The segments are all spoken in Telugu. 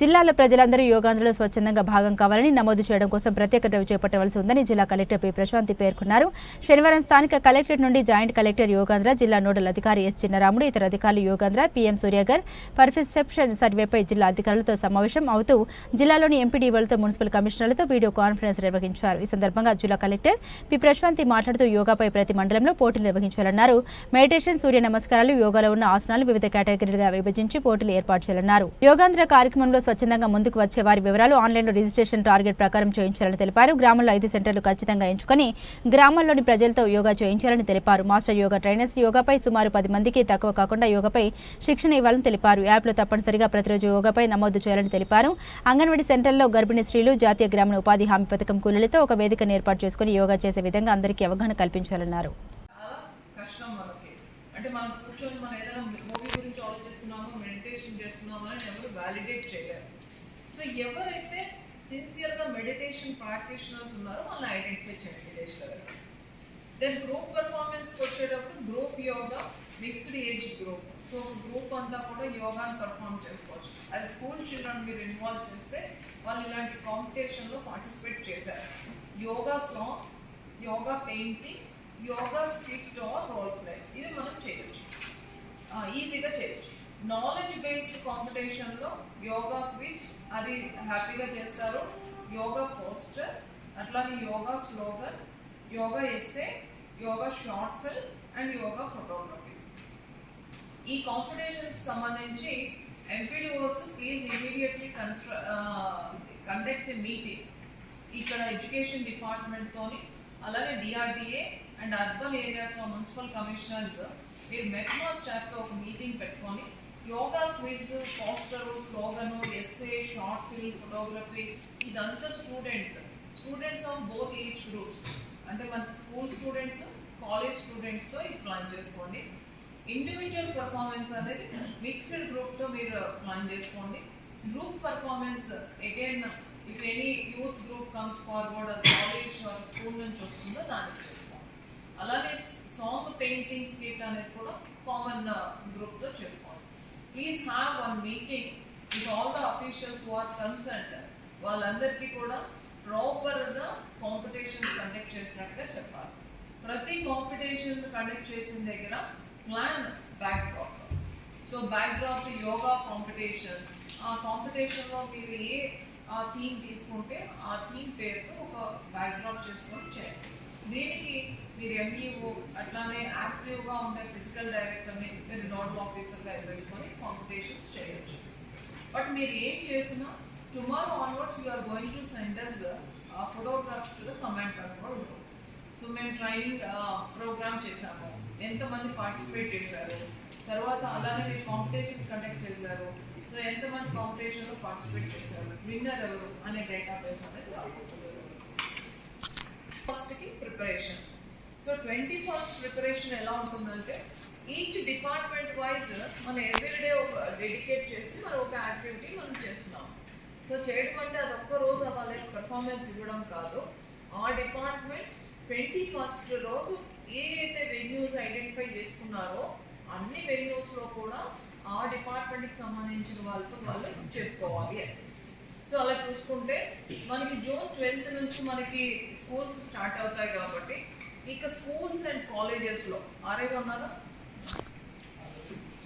జిల్లాలో ప్రజలందరూ యోగాంధ్రలో స్వచ్ఛందంగా భాగం కావాలని నమోదు చేయడం కోసం ప్రత్యేక డ్రైవ్ చేపట్టవలసి ఉందని జిల్లా కలెక్టర్ పి. ప్రశాంతి పేర్కొన్నారు. శనివారం స్థానిక కలెక్టరేట్ నుండి జాయింట్ కలెక్టర్ యోగాంధ్ర జిల్లా నోడల్ అధికారి ఎస్. చిన్నరాముడు ఇతర అధికారులు యోగాంధ్ర పీఎం సూర్యగర్ పర్సెప్షన్ సర్వేపై జిల్లా అధికారులతో సమావేశం అవుతూ జిల్లాలోని ఎంపీడీఓలతో మున్సిపల్ కమిషనర్లతో వీడియో కాన్ఫరెన్స్ నిర్వహించారు. ఈ సందర్భంగా జిల్లా కలెక్టర్ పి. ప్రశాంతి మాట్లాడుతూ యోగాపై ప్రతి మండలంలో పోటీలు నిర్వహించాలన్నారు. మెడిటేషన్ సూర్య నమస్కారాలు యోగాలో ఉన్న ఆసనాలు వివిధ కేటగిరీలుగా విభజించి పోటీలు ఏర్పాటు చేయాలన్నారు. యోగాంధ్ర కార్యక్రమంలో స్వచ్ఛందంగా ముందుకు వచ్చే వారి వివరాలు ఆన్లైన్లో రిజిస్ట్రేషన్ టార్గెట్ ప్రకారం చేయించాలని తెలిపారు. గ్రామంలో ఐదు సెంటర్లు ఖచ్చితంగా ఎంచుకొని గ్రామాల్లోని ప్రజలతో యోగా చేయించాలని తెలిపారు. మాస్టర్ యోగా ట్రైనర్స్ యోగాపై సుమారు పది మందికి తక్కువ కాకుండా యోగాపై శిక్షణ ఇవ్వాలని తెలిపారు. యాప్లో తప్పనిసరిగా ప్రతిరోజు యోగాపై నమోదు చేయాలని తెలిపారు. అంగన్వాడీ సెంటర్లో గర్భిణీ స్త్రీలు జాతీయ గ్రామీణ ఉపాధి హామీ పథకం కూలీలతో ఒక వేదికను ఏర్పాటు చేసుకుని యోగా చేసే విధంగా అందరికీ అవగాహన కల్పించాలన్నారు. కష్టం అంటే మనం కూర్చొని మనం ఏదైనా మూవీ గురించి ఆలోచిస్తున్నామో మెడిటేషన్ చేస్తున్నామో అని ఎవరు వ్యాలిడేట్ చేయలేరు. సో ఎవరైతే సిన్సియర్గా మెడిటేషన్ ప్రాక్టీషనర్స్ ఉన్నారో వాళ్ళని ఐడెంటిఫై చేయండి విలేజ్ లెవెల్ దెన్ గ్రూప్ పర్ఫార్మెన్స్కి వచ్చేటప్పుడు group yoga mixed age group so group అంతా కూడా యోగాని పర్ఫామ్ చేసుకోవచ్చు. అది స్కూల్ చిల్డ్రన్ మీరు ఇన్వాల్వ్ చేస్తే వాళ్ళు ఇలాంటి కాంపిటీషన్లో పార్టిసిపేట్ చేశారు. Yoga song yoga painting yoga skit or role play. ఇది మనం చేయొచ్చు. ఈజీగా చేయొచ్చు. నాలెడ్జ్ బేస్డ్ కాంపిటీషన్లో యోగా క్విజ్ అది హ్యాపీగా చేస్తారు. యోగా పోస్టర్ అట్లానే yoga slogan yoga essay yoga short film and yoga photography ఈ కాంపిటీషన్కి సంబంధించి ఎంపీడీఓస్ ప్లీజ్ ఇమీడియట్లీ కన్స్ట్ర కండక్ట్ మీటింగ్ ఇక్కడ ఎడ్యుకేషన్ డిపార్ట్మెంట్తోని అలానే డిఆర్డిఏ అండ్ అర్బన్ ఏరియాస్లో మున్సిపల్ కమిషనర్స్ మీరు మెట్మా స్టాఫ్తో ఒక మీటింగ్ పెట్టుకొని yoga quiz poster slogan essay short film photography ఇదంతా students students of both age groups అంటే మనకి స్కూల్ స్టూడెంట్స్ కాలేజ్ స్టూడెంట్స్తో ఇది ప్లాన్ చేసుకోండి. ఇండివిజువల్ పర్ఫార్మెన్స్ అనేది మిక్స్డ్ గ్రూప్తో మీరు ప్లాన్ చేసుకోండి. Group performance again if any youth group comes forward college or school నుంచి వస్తుందో దానికి చేసుకోండి. పెయింటింగ్ స్కిట్ అనేది కూడా కామన్ గ్రూప్తో చేసుకోండి please have one meeting with all the officials who are concern వాళ్ళందరికీ కూడా ప్రాపర్గా కాంపిటీషన్స్ కండక్ట్ చేసినట్టుగా చెప్పాలి. ప్రతి కాంపిటీషన్ కండక్ట్ చేసిన దగ్గర plan backdrop so backdrop yoga competitions ఆ కాంపిటీషన్లో మీరు ఏ ఆ థీమ్ తీసుకుంటే ఆ థీమ్ పేరుతో ఒక బ్యాక్ డ్రాప్ చేసుకొని చేయండి. దీనికి మీరు ఎంఈఓ అట్లానే యాక్టివ్గా ఉండే ఫిజికల్ డైరెక్టర్ని మీరు నోడల్ ఆఫీసర్గా వేసుకొని కాంపిటీషన్స్ చేయొచ్చు. బట్ మీరు ఏం చేసినా tomorrow onwards you are going to send us photograph to the command control so మేము ట్రైనింగ్ ప్రోగ్రామ్ చేశాము. ఎంతమంది పార్టిసిపేట్ చేశారు? తర్వాత అలానే మీరు కాంపిటీషన్స్ కండక్ట్ చేశారు. సో ఎంతమంది కాంపిటీషన్లో పార్టిసిపేట్ చేశారు? విన్నర్ ఎవరు? అనే డేటాబేస్ అనేది రాబోతుంది. ఫస్ట్కి preparation so twenty first preparation ఎలా ఉంటుందంటే ఈచ్ డిపార్ట్మెంట్ వైజ్ మనం ఎవ్రీడే ఒక డెడికేట్ చేసి మనం ఒక యాక్టివిటీ మనం చేస్తున్నాం. సో చేయడం అంటే అది ఒక్క రోజు అవ్వాలి పెర్ఫార్మెన్స్ ఇవ్వడం కాదు. ఆ డిపార్ట్మెంట్ ట్వంటీ ఫస్ట్ రోజు ఏ అయితే వెన్యూస్ ఐడెంటిఫై చేసుకున్నారో అన్ని వెన్యూస్లో కూడా ఆ డిపార్ట్మెంట్కి సంబంధించిన వాళ్ళతో వాళ్ళు చేసుకోవాలి. అని సో అలా చూసుకుంటే మనకి జూన్ ట్వెల్త్ నుంచి మనకి స్కూల్స్ స్టార్ట్ అవుతాయి కాబట్టి ఇక స్కూల్స్ అండ్ కాలేజెస్లో ఆరేగా ఉన్నారా?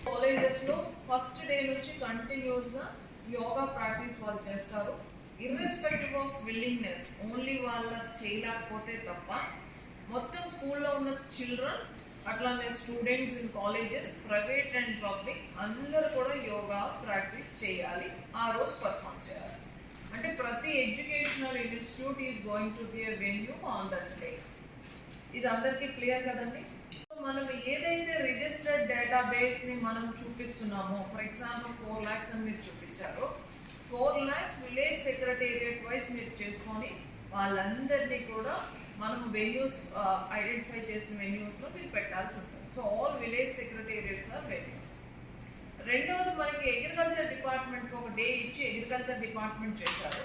కాలేజెస్లో ఫస్ట్ డే నుంచి కంటిన్యూస్గా యోగా ప్రాక్టీస్ వాళ్ళు చేస్తారు. ఇర్రెస్పెక్టివ్ ఆఫ్ విల్లింగ్నెస్ ఓన్లీ వాళ్ళ చేయలేకపోతే తప్ప మొత్తం స్కూల్లో ఉన్న చిల్డ్రన్ అట్లానే students in colleges private and public అందరూ కూడా యోగా ప్రాక్టీస్ చేయాలి ఆ రోజు పర్ఫామ్ చేయాలి. అంటే ప్రతి educational institute is going to be a venue on that day. ఇది అందరికీ క్లియర్ కదండి? సో మనం ఏదైతే రిజిస్టర్డ్ డేటాబేస్ని మనం చూపిస్తున్నామో ఫర్ ఎగ్జాంపుల్ ఫోర్ ల్యాక్స్ అని మీరు చూపించారు. Four lakhs village secretariat wise మీరు చేసుకొని వాళ్ళందరినీ కూడా మనం వెన్యూస్ ఐడెంటిఫై చేసిన వెన్యూస్లో మీరు పెట్టాల్సి ఉంటుంది. So all village secretariats are venues. రెండవది మనకి అగ్రికల్చర్ డిపార్ట్మెంట్కి ఒక డే ఇచ్చి అగ్రికల్చర్ డిపార్ట్మెంట్ చేశారు.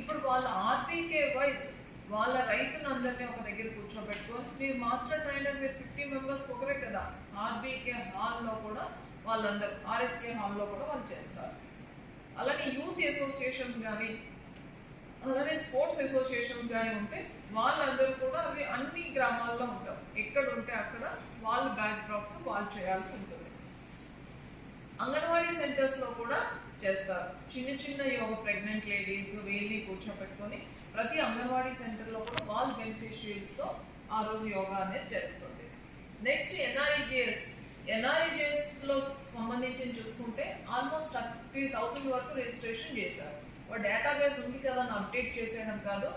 ఇప్పుడు వాళ్ళ ఆర్బీకే వైజ్ వాళ్ళ రైతును అందరినీ ఒక దగ్గర కూర్చోబెట్టుకొని మీరు మాస్టర్ ట్రైనర్ మీరు ఫిఫ్టీ మెంబర్స్ ఒకరే కదా ఆర్బీకే హాల్లో కూడా వాళ్ళందరూ ఆర్ఎస్కే హాల్లో కూడా వాళ్ళు చేస్తారు. అలానే యూత్ అసోసియేషన్స్ కానీ అలానే స్పోర్ట్స్ అసోసియేషన్స్ కానీ ఉంటే వాళ్ళందరూ కూడా అవి అన్ని గ్రామాల్లో ఉంటాం. ఎక్కడ ఉంటే అక్కడ వాళ్ళ బ్యాక్ డ్రాప్తో వాళ్ళు చేయాల్సి ఉంటుంది. అంగన్వాడీ సెంటర్స్లో కూడా చేస్తారు. చిన్న చిన్న యోగ ప్రెగ్నెంట్ లేడీస్ వీళ్ళని కూర్చోబెట్టుకొని ప్రతి అంగన్వాడీ సెంటర్లో కూడా వాళ్ళు బెనిఫిషియరీస్తో ఆ రోజు యోగా అనేది జరుగుతుంది. నెక్స్ట్ ఎన్ఆర్ఈజిఎస్ ఎన్ఆర్ఈజిఎస్లో సంబంధించి చూసుకుంటే ఆల్మోస్ట్ థర్టీ థౌసండ్ వరకు రిజిస్ట్రేషన్ చేశారు. డేటాబేస్ ఉంది కదా అని అప్డేట్ చేసేయడం కాదు.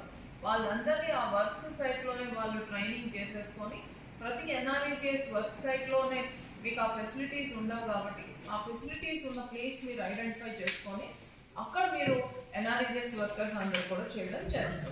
వాళ్ళందరినీ ఆ వర్క్ సైట్లోనే వాళ్ళు ట్రైనింగ్ చేసేసుకొని ప్రతి ఎన్ఆర్ఈజిఎస్ వర్క్ సైట్లోనే మీకు ఆ ఫెసిలిటీస్ ఉండవు కాబట్టి ఆ ఫెసిలిటీస్ ఉన్న ప్లేస్ మీరు ఐడెంటిఫై చేసుకొని అక్కడ మీరు ఎన్ఆర్ఈజిఎస్ వర్కర్స్ అందరూ కూడా చేయడం జరుగుతుంది.